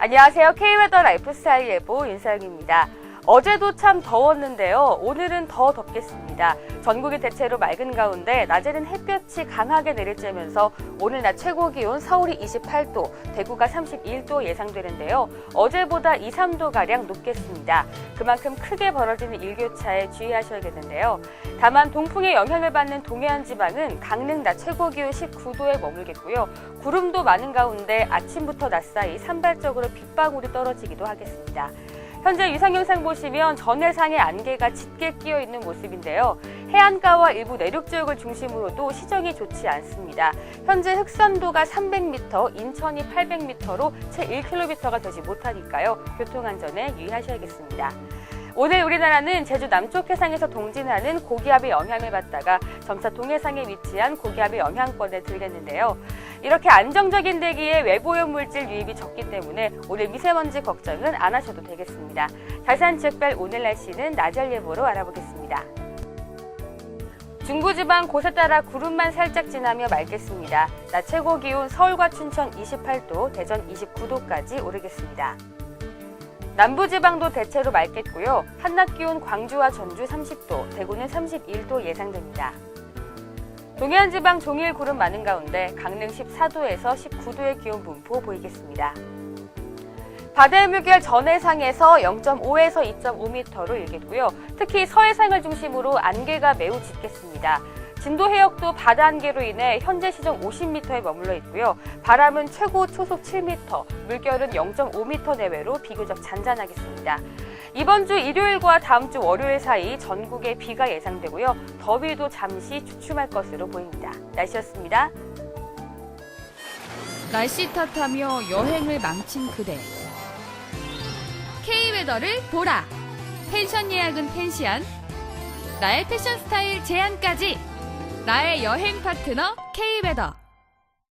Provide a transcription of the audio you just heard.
안녕하세요. K웨더 라이프스타일 예보 윤서영입니다. 어제도 참 더웠는데요. 오늘은 더 덥겠습니다. 전국이 대체로 맑은 가운데 낮에는 햇볕이 강하게 내리쬐면서 오늘 낮 최고 기온 서울이 28도, 대구가 31도 예상되는데요. 어제보다 2, 3도가량 높겠습니다. 그만큼 크게 벌어지는 일교차에 주의하셔야겠는데요. 다만 동풍의 영향을 받는 동해안 지방은 강릉 낮 최고 기온 19도에 머물겠고요. 구름도 많은 가운데 아침부터 낮 사이 산발적으로 빗방울이 떨어지기도 하겠습니다. 현재 위상 영상 보시면 전해상에 안개가 짙게 끼어 있는 모습인데요. 해안가와 일부 내륙 지역을 중심으로도 시정이 좋지 않습니다. 현재 흑산도가 300m, 인천이 800m로 채 1km가 되지 못하니까요. 교통안전에 유의하셔야겠습니다. 오늘 우리나라는 제주 남쪽 해상에서 동진하는 고기압의 영향을 받다가 점차 동해상에 위치한 고기압의 영향권에 들겠는데요. 이렇게 안정적인 대기에 외부오염 물질 유입이 적기 때문에 오늘 미세먼지 걱정은 안 하셔도 되겠습니다. 자세한 지역별 오늘 날씨는 낮을 예보로 알아보겠습니다. 중부지방 곳에 따라 구름만 살짝 지나며 맑겠습니다. 낮 최고 기온 서울과 춘천 28도, 대전 29도까지 오르겠습니다. 남부지방도 대체로 맑겠고요. 한낮 기온 광주와 전주 30도, 대구는 31도 예상됩니다. 동해안 지방 종일 구름 많은 가운데 강릉 14도에서 19도의 기온 분포 보이겠습니다. 바다의 물결 전해상에서 0.5에서 2.5m로 일겠고요. 특히 서해상을 중심으로 안개가 매우 짙겠습니다. 진도 해역도 바다 안개로 인해 현재 시속 50m에 머물러 있고요. 바람은 최고 초속 7m, 물결은 0.5m 내외로 비교적 잔잔하겠습니다. 이번 주 일요일과 다음 주 월요일 사이 전국에 비가 예상되고요. 더위도 잠시 주춤할 것으로 보입니다. 날씨였습니다. 날씨 탓하며 여행을 망친 그대. K웨더를 보라. 펜션 예약은 펜시안. 나의 패션 스타일 제안까지. 나의 여행 파트너 K웨더.